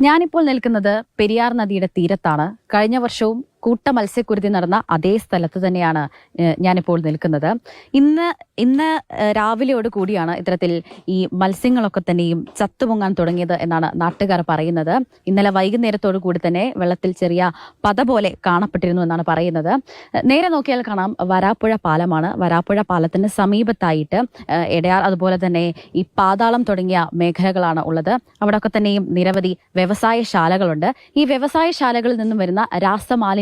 ഞാനിപ്പോൾ നിൽക്കുന്നത് പെരിയാർ നദിയുടെ തീരത്താണ്. കഴിഞ്ഞ വർഷവും കൂട്ട മത്സ്യക്കുരുതി നടന്ന അതേ സ്ഥലത്ത് തന്നെയാണ് ഞാനിപ്പോൾ നിൽക്കുന്നത്. ഇന്ന് ഇന്ന് രാവിലെയോട് കൂടിയാണ് ഇത്തരത്തിൽ ഈ മത്സ്യങ്ങളൊക്കെ തന്നെയും ചത്തുപൊങ്ങാൻ തുടങ്ങിയത് എന്നാണ് നാട്ടുകാർ പറയുന്നത്. ഇന്നലെ വൈകുന്നേരത്തോടു കൂടി തന്നെ വെള്ളത്തിൽ ചെറിയ പത പോലെ കാണപ്പെട്ടിരുന്നു എന്നാണ് പറയുന്നത്. നേരെ നോക്കിയാൽ കാണാം വരാപ്പുഴ പാലമാണ്. വരാപ്പുഴ പാലത്തിന് സമീപത്തായിട്ട് എടയാർ അതുപോലെ തന്നെ ഈ പാതാളം തുടങ്ങിയ മേഖലകളാണ് ഉള്ളത്. അവിടെയൊക്കെ തന്നെയും നിരവധി വ്യവസായശാലകളുണ്ട്. ഈ വ്യവസായശാലകളിൽ നിന്നും വരുന്ന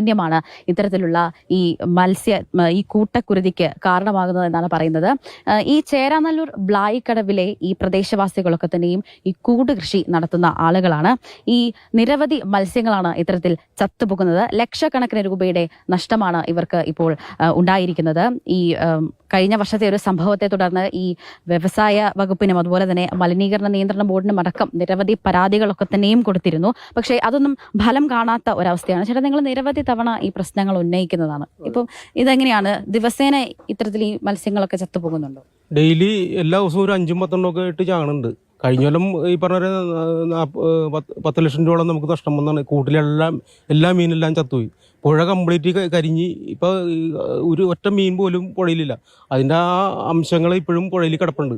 രാസമാലിന്യമാണ് ഇത്തരത്തിലുള്ള ഈ മത്സ്യ ഈ കൂട്ടക്കുരുതിക്ക് കാരണമാകുന്നത് എന്നാണ് പറയുന്നത്. ഈ ചേരാനല്ലൂർ ബ്ലായിക്കടവിലെ ഈ പ്രദേശവാസികളൊക്കെ തന്നെയും ഈ കൂട് കൃഷി നടത്തുന്ന ആളുകളാണ്. ഈ നിരവധി മത്സ്യങ്ങളാണ് ഇത്തരത്തിൽ ചത്തുപോകുന്നത് ലക്ഷക്കണക്കിന് രൂപയുടെ നഷ്ടമാണ് ഇവർക്ക് ഇപ്പോൾ ഉണ്ടായിരിക്കുന്നത്. ഈ കഴിഞ്ഞ വർഷത്തെ ഒരു സംഭവത്തെ തുടർന്ന് ഈ വ്യവസായ വകുപ്പിനും അതുപോലെ തന്നെ മലിനീകരണ നിയന്ത്രണ ബോർഡിനും അടക്കം നിരവധി പരാതികളൊക്കെ തന്നെയും കൊടുത്തിരുന്നു. പക്ഷേ അതൊന്നും ഫലം കാണാത്ത ഒരവസ്ഥയാണ്. ചേട്ടാ നിങ്ങൾ നിരവധി തവണ ഈ പ്രശ്നങ്ങൾ ഉന്നയിക്കുന്നതാണ്. ഇപ്പം ഇതെങ്ങനെയാണ്? ദിവസേന ഇത്തരത്തിൽ ഈ മത്സ്യങ്ങളൊക്കെ ചത്തുപോകുന്നുണ്ടോ? ഡെയിലി എല്ലാ ദിവസവും ഒരു അഞ്ചും പത്തെണ്ണമൊക്കെ ആയിട്ട് ചാണുണ്ട് കഴിഞ്ഞ കൊല്ലം ഈ പറഞ്ഞ പത്ത് ലക്ഷം രൂപയോളം നമുക്ക് നഷ്ടം വന്നാണ്. കൂട്ടിലെല്ലാം എല്ലാ മീനെല്ലാം ചത്തുപോയി. പുഴ കംപ്ലീറ്റ് കരിഞ്ഞ് ഇപ്പോൾ ഒരു ഒറ്റ മീൻ പോലും പുഴയിലില്ല. അതിന്റെ ആ അംശങ്ങൾ ഇപ്പോഴും പുഴയിൽ കിടപ്പുണ്ട്.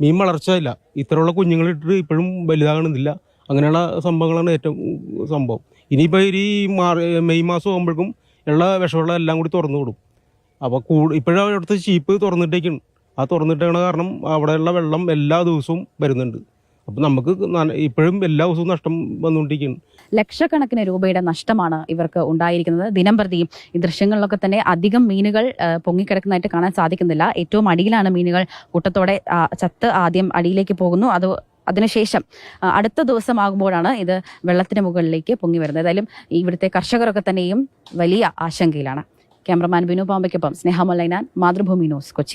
മീൻ വളർച്ച ഇല്ല. ഇത്തരമുള്ള കുഞ്ഞുങ്ങളിട്ടിട്ട് ഇപ്പോഴും വലുതാകണമെന്നില്ല അങ്ങനെയുള്ള സംഭവങ്ങളാണ് ഏറ്റവും സംഭവം. ഇനിയിപ്പോൾ ഈ മെയ് മാസം ആകുമ്പോഴേക്കും ഉള്ള വിഷമുള്ള എല്ലാം കൂടി തുറന്നു കൊടുക്കും അപ്പോൾ കൂടു ഇപ്പോഴും അവിടുത്തെ ചീപ്പ് തുറന്നിട്ടേക്കാണ്. ആ തുറന്നിട്ടാണ് കാരണം അവിടെയുള്ള വെള്ളം എല്ലാ ദിവസവും വരുന്നുണ്ട്. അപ്പം നമുക്ക് ഇപ്പോഴും എല്ലാ ദിവസവും നഷ്ടം വന്നുകൊണ്ടിരിക്കുന്നു ലക്ഷക്കണക്കിന് രൂപയുടെ നഷ്ടമാണ് ഇവർക്ക് ഉണ്ടായിരിക്കുന്നത്. ദിനം പ്രതി ഈ ദൃശ്യങ്ങളിലൊക്കെ തന്നെ അധികം മീനുകൾ പൊങ്ങിക്കിടക്കുന്നതായിട്ട് കാണാൻ സാധിക്കുന്നില്ല. ഏറ്റവും അടിയിലാണ് മീനുകൾ കൂട്ടത്തോടെ ചത്ത് ആദ്യം അടിയിലേക്ക് പോകുന്നു. അത് അതിനുശേഷം അടുത്ത ദിവസമാകുമ്പോഴാണ് ഇത് വെള്ളത്തിന് മുകളിലേക്ക് പൊങ്ങി വരുന്നത്. ഏതായാലും ഇവിടുത്തെ കർഷകരൊക്കെ തന്നെയും വലിയ ആശങ്കയിലാണ്. ക്യാമറമാൻ ബിനു പാമ്പയ്ക്കൊപ്പം സ്നേഹ മൊല്ലൈനാൻ മാതൃഭൂമി ന്യൂസ് കൊച്ചി.